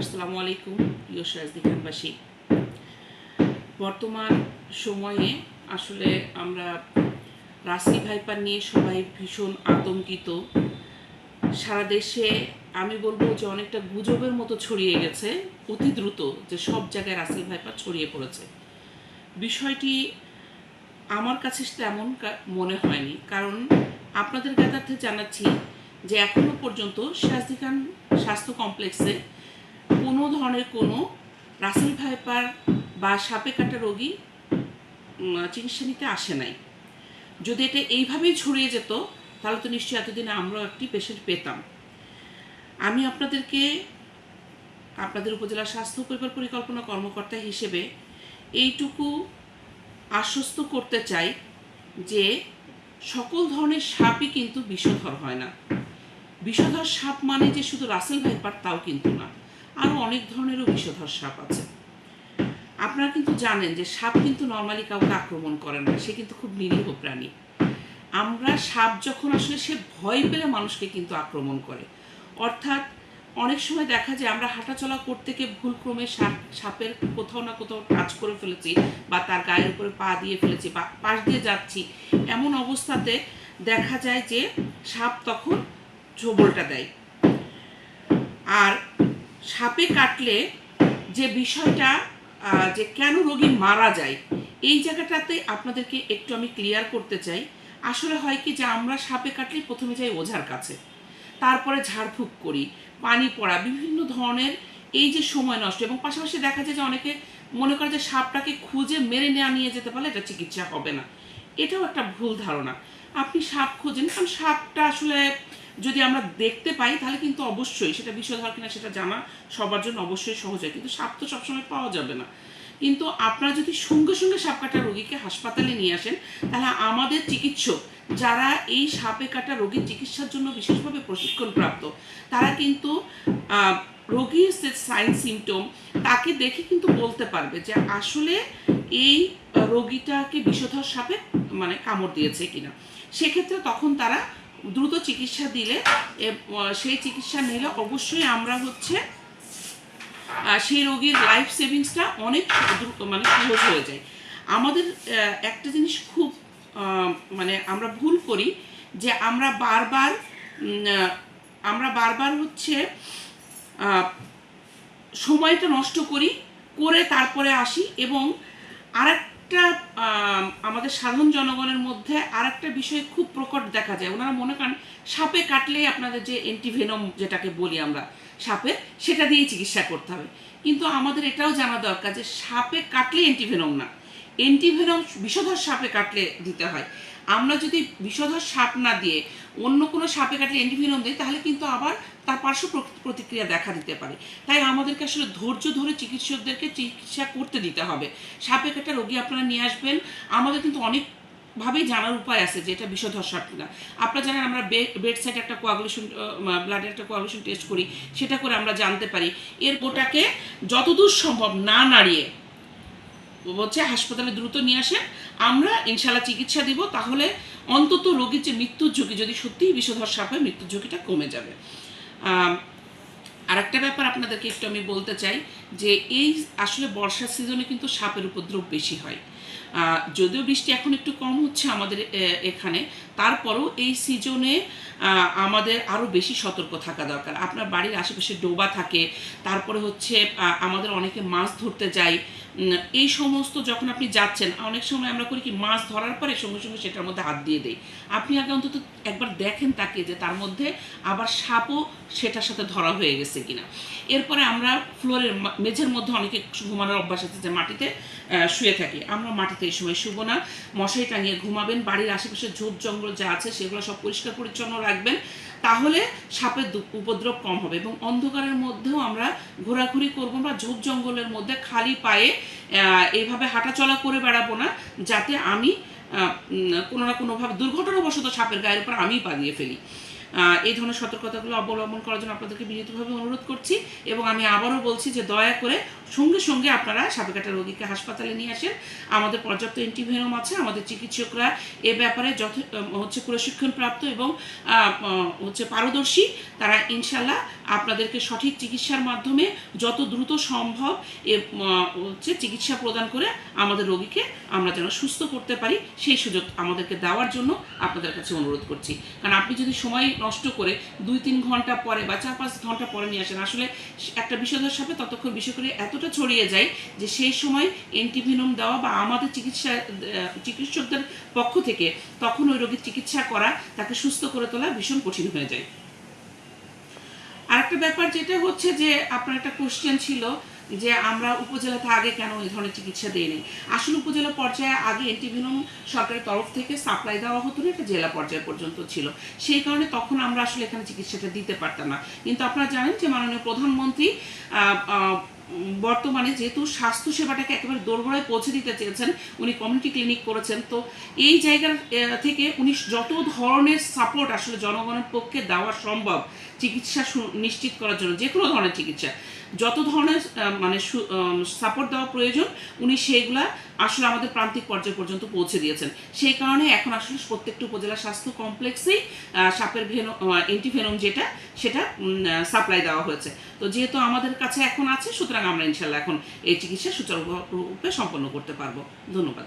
আসসালামু আলাইকুম প্রিয় সাজদি খানবাসী বর্তমান সময়ে আসলে আমরা রাসি ভাইপার নিয়ে সবাই ভীষণ আতঙ্কিত। সারা দেশে আমি বলব যে অনেকটা গুজবের মতো ছড়িয়ে গেছে, অতি দ্রুত যে সব জায়গায় রাসেল ভাইপার ছড়িয়ে পড়েছে। বিষয়টি আমার কাছে তেমন মনে হয়নি। কারণ আপনাদের জ্ঞাতার্থে জানাচ্ছি যে এখনও পর্যন্ত সিরাজদি খান স্বাস্থ্য কমপ্লেক্সে কোনো ধরনের কোনো রাসেল ভাইপার বা সাপে কাটা রোগী চিকিৎসা নিতে আসে নাই। যদি এটা এইভাবেই ছড়িয়ে যেত, তাহলে তো নিশ্চয়ই এতদিনে আমরাও একটি পেশেন্ট পেতাম। আমি আপনাদেরকে, আপনাদের উপজেলা স্বাস্থ্য পরিবার পরিকল্পনা কর্মকর্তা হিসেবে এইটুকু আশ্বস্ত করতে চাই যে সকল ধরনের সাপই কিন্তু বিষধর হয় না। বিষধর সাপ মানে যে শুধু রাসেল ভাইপার, তাও কিন্তু না। আরও অনেক ধরনেরও বিষধর সাপ আছে। আপনারা কিন্তু জানেন যে সাপ কিন্তু নর্মালি কাউকে আক্রমণ করে না, সে কিন্তু খুব নিরীহ প্রাণী। আমরা সাপ যখন আসলে সে ভয় পেলে মানুষকে কিন্তু আক্রমণ করে। অর্থাৎ অনেক সময় দেখা যায় আমরা হাঁটাচলা করতে গিয়ে ভুলক্রমে সাপ, সাপের কোথাও না কোথাও টাচ করে ফেলেছি বা তার গায়ের উপরে পা দিয়ে ফেলেছি বা পাশ দিয়ে যাচ্ছি, এমন অবস্থাতে দেখা যায় যে সাপ তখন ঝোবলটা দেয়। আর সাপে কাটলে যে বিষয়টা যে কেন রোগী মারা যায়, এই জায়গাটাতে আপনাদেরকে একটু আমি ক্লিয়ার করতে চাই। আসলে হয় কি যে আমরা সাপে কাটলে প্রথমে যাই ওঝার কাছে, তারপরে ঝাড়ফুঁক করি, পানি পড়া, বিভিন্ন ধরনের এই যে সময় নষ্ট এবং পাশাপাশি দেখা যায় যে অনেকে মনে করে যে সাপটাকে খুঁজে মেরে নেওয়া নিয়ে যেতে পারলে এটা চিকিৎসা হবে না। এটাও একটা ভুল ধারণা। আপনি সাপ খোঁজেন, কারণ সাপটা আসলে যদি আমরা দেখতে পাই, তাহলে কিন্তু অবশ্যই সেটা বিষধর কিনা সেটা জানা সবার জন্য অবশ্যই সহজ হয়। কিন্তু সাপ তো সবসময় পাওয়া যাবে না। কিন্তু আপনারা যদি সঙ্গে সঙ্গে সাপ কাটা রোগীকে হাসপাতালে নিয়ে আসেন, তাহলে আমাদের চিকিৎসক যারা এই সাপে কাটা রোগীর চিকিৎসার জন্য বিশেষভাবে প্রশিক্ষণপ্রাপ্ত, তারা কিন্তু রোগীর সাইন সিমটম তাকে দেখে কিন্তু বলতে পারবে যে আসলে এই রোগীটাকে বিষধর সাপে মানে কামড় দিয়েছে কিনা। সেক্ষেত্রে তখন তারা দ্রুত চিকিৎসা দিলে সেই চিকিৎসা নিলে অবশ্যই আমরা হচ্ছে সেই রোগীর লাইফ সেভিংসটা অনেক দ্রুত মানে সহজ হয়ে যায়। আমাদের একটা জিনিস খুব মানে আমরা ভুল করি যে আমরা বারবার আমরা বারবার হচ্ছে সময়টা নষ্ট করি, করে তারপরে আসি এবং আরেকটা আহ, আমাদের সাধারণ জনগণের মধ্যে আর একটা বিষয় খুব প্রকট দেখা যায়। ওনারা মনে করেন সাপে কাটলেই আপনাদের যে অ্যান্টিভেনম যেটাকে বলি আমরা সাপে সেটা দিয়ে চিকিৎসা করতে হবে। কিন্তু আমাদের এটাও জানা দরকার যে সাপে কাটলে অ্যান্টিভেনম না। অ্যান্টিভেনম বিষধর সাপে কাটলে দিতে হয়। আমরা যদি বিষধর সাপ না দিয়ে অন্য কোনো সাপে কাটলে অ্যান্টিভেনম দিই, তাহলে কিন্তু আবার তার পার্শ্ব প্র- প্রতিক্রিয়া দেখা দিতে পারে। তাই আমাদেরকে আসলে ধৈর্য ধরে চিকিৎসকদেরকে চিকিৎসা করতে দিতে হবে। সাপে কাটা রোগী আপনারা নিয়ে আসবেন। আমাদের কিন্তু অনেক ভাবেই জানার উপায় আছে যে এটা বিষধর সাপ কিনা। আপনারা জানেন আমরা বেড সাইড একটা কোয়াগুলেশন ব্লাডের একটা কোয়াগুলেশন টেস্ট করি, সেটা করে আমরা জানতে পারি। এর গোটাকে যতদূর সম্ভব না নাড়িয়ে হচ্ছে হাসপাতালে দ্রুত নিয়ে আসেন। আমরা ইনশাল্লাহ চিকিৎসা দিব তাহলে অন্তত রোগীর যে মৃত্যুর ঝুঁকি যদি সত্যিই বিষধর সাপ হয় মৃত্যুর ঝুঁকিটা কমে যাবে। আম, আরেকটা ব্যাপার আপনাদেরকে একটু আমি বলতে চাই যে এই আসলে বর্ষার সিজনে কিন্তু সাপের উপদ্রব বেশি হয়। যদিও বৃষ্টি এখন একটু কম হচ্ছে আমাদের এখানে তারপরও এই সিজনে আমাদের আরও বেশি সতর্ক থাকা দরকার। আপনার বাড়ির আশেপাশে ডোবা থাকে তারপরে হচ্ছে আমাদের অনেকে মাছ ধরতে উম, এই সমস্ত যখন আপনি যাচ্ছেন, অনেক সময় আমরা করি কি, মাছ ধরার পরে সঙ্গে সঙ্গে সেটার মধ্যে হাত দিয়ে দেই। আপনি আগে অন্তত একবার দেখেন তাকে যে তার মধ্যে আবার সাপও সেটার সাথে ধরা হয়ে গেছে কিনা। এরপরে আমরা ফ্লোরের মেঝের মধ্যে অনেকে ঘুমানোর অভ্যাস আছে যে মাটিতে শুয়ে থাকি। আমরা মাটিতে এই সময় শুবো না। মশারি টাঙিয়ে ঘুমাবেন, বাড়ির আশেপাশে ঝোপ জঙ্গল যা আছে সেগুলো সব পরিষ্কার পরিচ্ছন্ন রাখবেন। তাহলে সাপের উপদ্রব কম হবে এবং অন্ধকারের মধ্যেও আমরা ঘোরাঘুরি করব বা ঝোপ জঙ্গলের মধ্যে খালি পায়ে এইভাবে হাঁটাচলা করে বেড়াবো না, যাতে আমি কোনো না কোনোভাবে দুর্ঘটনাবশত সাপের গায়ের উপর আমিই পালিয়ে ফেলি। এই ধরনের সতর্কতাগুলো অবলম্বন করার জন্য আপনাদেরকে বিনীতভাবে অনুরোধ করছি এবং আমি আবারও বলছি যে দয়া করে সঙ্গে সঙ্গে আপনারা সাপেকাটা রোগীকে হাসপাতালে নিয়ে আসেন। আমাদের পর্যাপ্ত অ্যান্টিভেনম আছে, আমাদের চিকিৎসকরা এ ব্যাপারে যথ, হচ্ছে প্রশিক্ষণপ্রাপ্ত এবং হচ্ছে পারদর্শী। তারা ইনশাল্লাহ আপনাদেরকে সঠিক চিকিৎসার মাধ্যমে যত দ্রুত সম্ভব এ হচ্ছে চিকিৎসা প্রদান করে আমাদের রোগীকে আমরা যেন সুস্থ করতে পারি, সেই সুযোগ আমাদেরকে দেওয়ার জন্য আপনাদের কাছে অনুরোধ করছি। কারণ আপনি যদি সময় নষ্ট করে দুই তিন ঘণ্টা পরে বা চার পাঁচ ঘণ্টা পরে নিয়ে আসেন, আসলে একটা বিষয়দের সাথে ততক্ষণ বিষয় করে এতটা ছড়িয়ে যায় যে সেই সময় এন্টিভিনম দেওয়া বা আমাদের চিকিৎসা চিকিৎসকদের পক্ষ থেকে তখন ওই রোগীর চিকিৎসা করা তাকে সুস্থ করে তোলা ভীষণ কঠিন হয়ে যায়। আরেকটা ব্যাপার যেটা হচ্ছে যে আপনার একটা কোশ্চেন ছিল যে আমরা উপজেলাতে আগে কেন এই ধরনের চিকিৎসা দিইনি? আসলে উপজেলা পর্যায়ে আগে এন্টিভিনম সরকারের তরফ থেকে সাপ্লাই দেওয়া হতো না, এটা জেলা পর্যায় পর্যন্ত ছিল। সেই কারণে তখন আমরা আসলে এখানে চিকিৎসাটা দিতে পারতাম না। কিন্তু আপনারা জানেন যে মাননীয় প্রধানমন্ত্রী বর্তমানে যেহেতু স্বাস্থ্য সেবাটাকে একেবারে দোরগোড়ায় পৌঁছে দিতে চেয়েছেন, উনি কমিউনিটি ক্লিনিক করেছেন, তো এই জায়গার থেকে উনি যত ধরনের সাপোর্ট আসলে জনগণের পক্ষে দেওয়া সম্ভব, চিকিৎসা নিশ্চিত করার জন্য, যে কোনো ধরনের চিকিৎসা, যত ধরনের মানে সাপোর্ট দেওয়া প্রয়োজন, উনি সেইগুলা আসলে আমাদের প্রান্তিক পর্যায় পর্যন্ত পৌঁছে দিয়েছেন। সেই কারণে এখন আসলে প্রত্যেকটা উপজেলা স্বাস্থ্য কমপ্লেক্সেই সাপের ভেনো এন্টিভেনম যেটা, সেটা সাপ্লাই দেওয়া হয়েছে। তো যেহেতু আমাদের কাছে এখন আছে সুতরাং আমরা ইনশাল্লাহ এখন এই চিকিৎসা সুচারুরূপে সম্পন্ন করতে পারব। ধন্যবাদ।